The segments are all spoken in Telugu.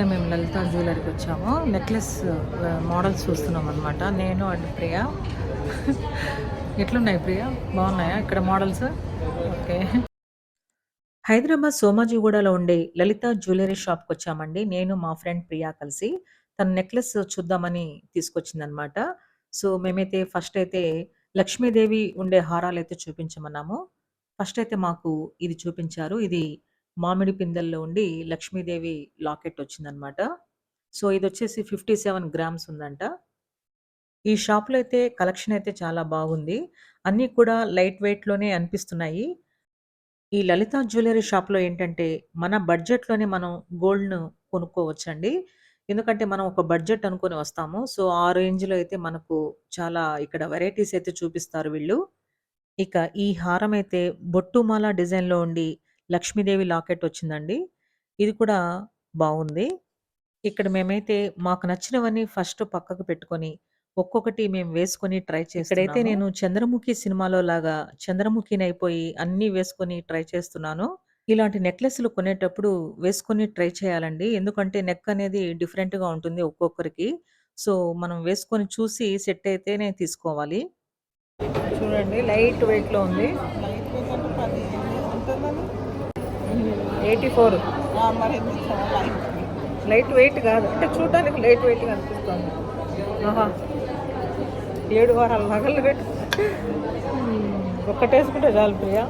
ఇప్పుడే మేము లలిత జ్యువెలరీకి వచ్చాము. నెక్లెస్ మోడల్స్ చూస్తున్నాం అనమాట నేను అండ్ ప్రియా. ఎట్లున్నాయి ప్రియా? బాగున్నాయా? ఇక్కడ మోడల్స్? ఓకే. హైదరాబాద్ సోమాజిగూడలో ఉండే లలిత జ్యువెలరీ షాప్కి వచ్చామండి. నేను మా ఫ్రెండ్ ప్రియా కలిసి. తన నెక్లెస్ చూద్దామని తీసుకొచ్చిందనమాట సో మేమైతే ఫస్ట్ అయితే లక్ష్మీదేవి ఉండే హారాలు అయితే చూపించమన్నాము. ఫస్ట్ అయితే మాకు ఇది చూపించారు. ఇది మామిడి పిందెల్లో ఉండి లక్ష్మీదేవి లాకెట్ వచ్చిందనమాట సో ఇది వచ్చేసి ఫిఫ్టీ సెవెన్ గ్రామ్స్ ఉందంట ఈ షాప్లో అయితే కలెక్షన్ అయితే చాలా బాగుంది అన్నీ కూడా లైట్ వెయిట్లోనే అనిపిస్తున్నాయి ఈ లలిత జ్యువెలరీ షాప్‌లో ఏంటంటే, మన బడ్జెట్‌లోనే మనం గోల్డ్‌ను కొనుక్కోవచ్చండి. ఎందుకంటే, మనం ఒక బడ్జెట్ అనుకొని వస్తాము. సో, ఆ రేంజ్‌లో అయితే మనకు చాలా ఇక్కడ వెరైటీస్ అయితే చూపిస్తారు వీళ్ళు. ఇక ఈ హారం అయితే బొట్టుమాల డిజైన్‌లో ఉండి లక్ష్మీదేవి లాకెట్ వచ్చిందండి. ఇది కూడా బావుంది. ఇక్కడ మేమైతే మాకు నచ్చినవన్నీ ఫస్ట్ పక్కకు పెట్టుకొని, ఒక్కొక్కటి మేము వేసుకొని ట్రై చేస్తున్నాము. ఇక్కడైతే నేను 'చంద్రముఖి' సినిమాలో లాగా చంద్రముఖినయిపోయి అన్నీ వేసుకొని ట్రై చేస్తున్నాను. ఇలాంటి నెక్లెస్‌లు కొనేటప్పుడు వేసుకొని ట్రై చేయాలండి. ఎందుకంటే నెక్ అనేది డిఫరెంట్‌గా ఉంటుంది ఒక్కొక్కరికి. సో, మనం వేసుకొని చూసి సెట్ అయితేనే తీసుకోవాలి. చూడండి లైట్ వెయిట్‌లో ఉంది. 84 ఆ, మరి ఎందుకు చాలా లైట్ వెయిట్ కాదు. అంటే చూడడానికి లైట్ వెయిట్‌గా అనిపిస్తుంది. ఆహా! 7 వారాల నగలు పెట్టి ఒక్కటేసుకుంటే చాలు ప్రియా.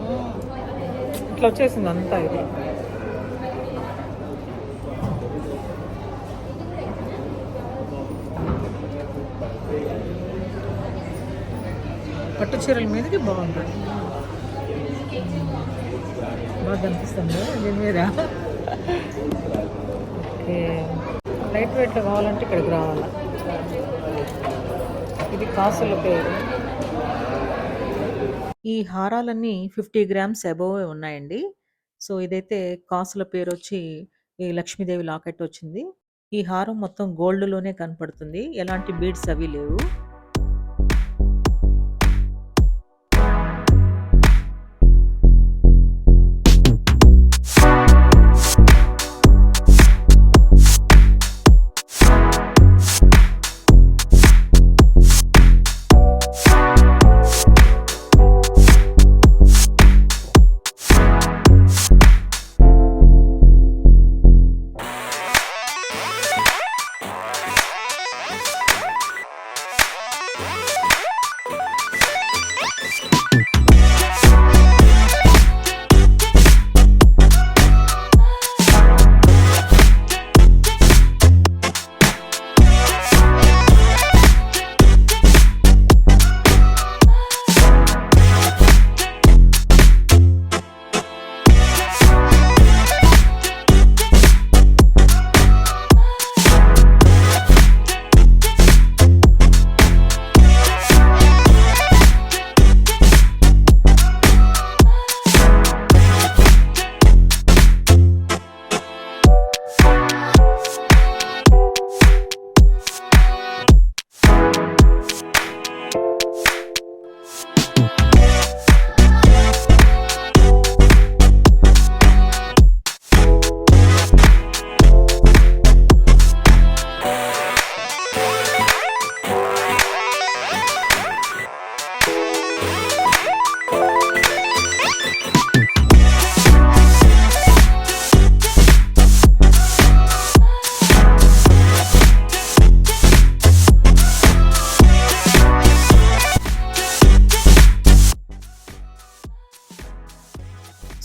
ఇట్లా వచ్చేసింది అంతా ఇది. పట్టు చీరల మీదకి బాగుంటుంది. బాగా కనిపిస్తుంది దీని మీద. ఓకే. లైట్ వెయిట్‌లో కావాలంటే ఇక్కడికి రావాలా. ఇది కాసుల పేరు. ఈ హారాలన్నీ 50 గ్రామ్స్ అబోవే ఉన్నాయండి. సో, ఇదైతే కాసుల పేరు వచ్చి ఈ లక్ష్మీదేవి లాకెట్ వచ్చింది. ఈ హారం మొత్తం గోల్డ్‌లోనే కనపడుతుంది. ఎలాంటి బీడ్స్ అవి లేవు.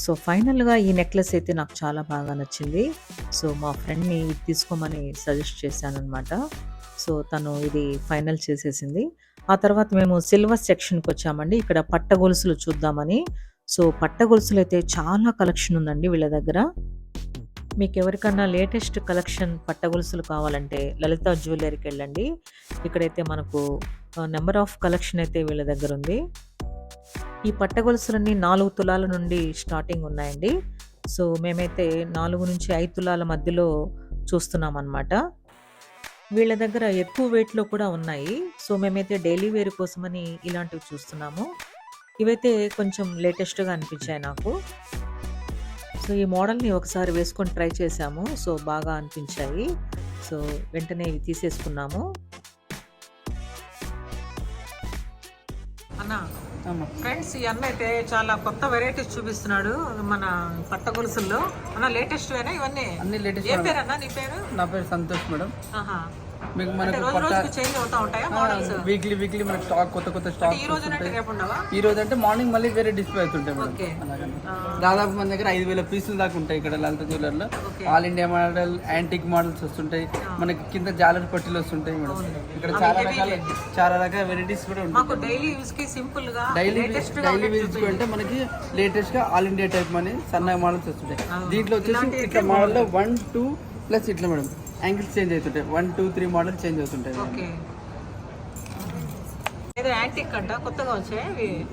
సో, ఫైనల్‌గా ఈ నెక్లెస్ అయితే నాకు చాలా బాగా నచ్చింది. సో, మా ఫ్రెండ్‌ని ఇది తీసుకోమని సజెస్ట్ చేశాననమాట. సో, తను ఇది ఫైనల్ చేసేసింది. ఆ తర్వాత మేము సిల్వర్ సెక్షన్కి వచ్చామండి ఇక్కడ పట్ట గొలుసులు చూద్దామని. సో, పట్ట గొలుసులు అయితే చాలా కలెక్షన్ ఉందండి వీళ్ళ దగ్గర. మీకు ఎవరికన్నా లేటెస్ట్ కలెక్షన్ పట్ట గొలుసులు కావాలంటే లలిత జ్యువెలరీకెళ్ళండి. ఇక్కడైతే మనకు నెంబర్ ఆఫ్ కలెక్షన్ అయితే వీళ్ళ దగ్గర ఉంది ఈ పట్ట గొలుసులన్నీ 4 తులాల నుండి స్టార్టింగ్ ఉన్నాయండి. సో, మేమైతే 4-5 తులాల మధ్యలో చూస్తున్నామనమాట. వీళ్ళ దగ్గర ఎక్కువ వెయిట్‌లో కూడా ఉన్నాయి. సో, మేమైతే డైలీ వేర్ కోసమని ఇలాంటివి చూస్తున్నాము. ఇవైతే కొంచెం లేటెస్ట్‌గా అనిపించాయి నాకు. సో, ఈ మోడల్‌ని ఒకసారి వేసుకొని ట్రై చేశాము. సో, బాగా అనిపించాయి. సో, వెంటనే ఇవి తీసేసుకున్నాము. అన్న ఫ్రెండ్స్ ఈ అన్న అయితే చాలా కొత్త వెరైటీస్ చూపిస్తున్నాడు మన పట్ట గొలుసుల్లో. అన్న లేటెస్ట్ వేనా ఇవన్నీ? అన్ని లేటెస్ట్ ఏం పేరు అన్న నీ పేరు? నా పేరు సంతోష్ మేడం. ఆహా. మీకు మనకు వీక్లీ వీక్లీ మనకు స్టాక్ కొత్త కొత్త స్టాక్ ఈ రోజు అంటే మార్నింగ్ మళ్ళీ వేరే డిస్ప్లే అవుతుంటాయి మేడం. దాదాపు మన దగ్గర ఐదు వేల పీసులు దాకా ఉంటాయి ఇక్కడ Lalitha జ్యువెలర్లో. All India model antique models వస్తుంటాయి. మనకి కింద జాలర్ పట్టీలు వస్తుంటాయి మేడం. ఇక్కడ చాలా రకాల చాలా రకాల వెరైటీస్ కూడా ఉంటాయి. డైలీ యూస్కి సింపుల్గా డైలీ వేజ్ అంటే మనకి లేటెస్ట్గా ఆల్ ఇండియా టైప్ అని సన్న మోడల్స్ వస్తుంటాయి. దీంట్లో వచ్చేసి ఇట్లా మోడల్లో వన్ టూ ప్లస్ ఇట్లా మేడం. యాంగిల్స్ చేంజ్ అవుతుంటాయి. One two three model change అవుతుంటాయి.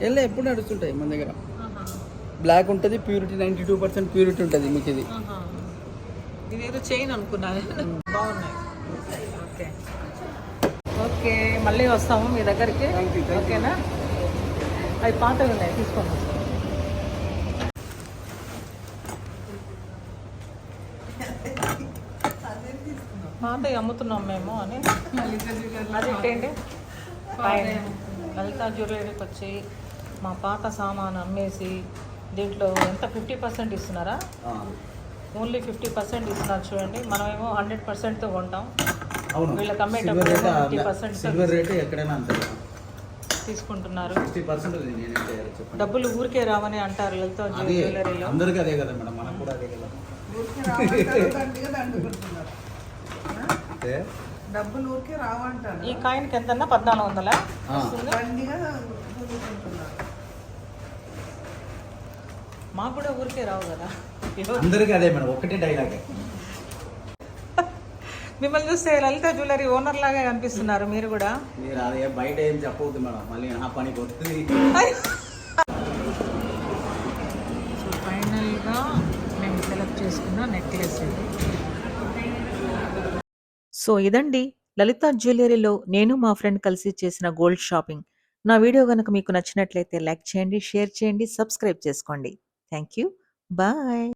ఎలా ఎప్పుడు నడుస్తుంటాయి మన దగ్గర. బ్లాక్ ఉంటుంది purity ninety two percent purity ఉంటుంది మీకు ఇది. ఇదేదో చైన్ అనుకున్నాను. బాగున్నాయి. ఓకే ఓకే మళ్ళీ వస్తాము మీ దగ్గరికి. ఓకేనా అవి పాతవి ఉన్నాయి తీసుకొని వస్తాం పాతవి అమ్ముతున్నాం మేము అని. అది ఏంటి? ఫైన్ లలిత జ్యువెలరీకి వచ్చి మా పాత సామాన్ అమ్మేసి దీంట్లో ఎంత ఫిఫ్టీ పర్సెంట్ ఇస్తున్నారా? ఓన్లీ ఫిఫ్టీ పర్సెంట్ ఇస్తున్నారు చూడండి. మనమేమో హండ్రెడ్ పర్సెంట్తో కొంటాం. అవును. వీళ్ళకి అమ్మేటప్పుడు ఫిఫ్టీ పర్సెంట్ సిల్వర్ రేట్ ఎక్కడైనా అంతే తీసుకుంటున్నారు. డబ్బులు ఊరికే రావని అంటారు లలిత అది జ్యువెలరీలో. అందరికీ అదే కదా మేడం మనకు కూడా అదే కదా. అంటే డబ్బులు ఊరికే రావంటారు ఈ కాయిన్కి ఎంతన్నా? పద్నాలుగు వందలా? చదువుకుంటున్నారు మాకు కూడా ఊరికే రావు కదా. అందరికీ అదే మేడం ఒకటే డైలాగే. మిమ్మల్ని చూస్తే లలిత జ్యువెలరీ ఓనర్ లాగా కనిపిస్తున్నారు మీరు కూడా. మీరు అదే బయట ఏం చెప్పవద్దు మేడం మళ్ళీ ఆ పనికి వస్తుంది సో ఫైనల్గా మేము సెలెక్ట్ చేసుకున్న నెక్లెస్ ఇది. సో ఇదండి లలిత జ్యువెలరీలో నేను మా ఫ్రెండ్ కలిసి చేసిన గోల్డ్ షాపింగ్. నా వీడియో కనుక మీకు నచ్చినట్లయితే లైక్ చేయండి షేర్ చేయండి సబ్స్క్రైబ్ చేసుకోండి. Thank you bye.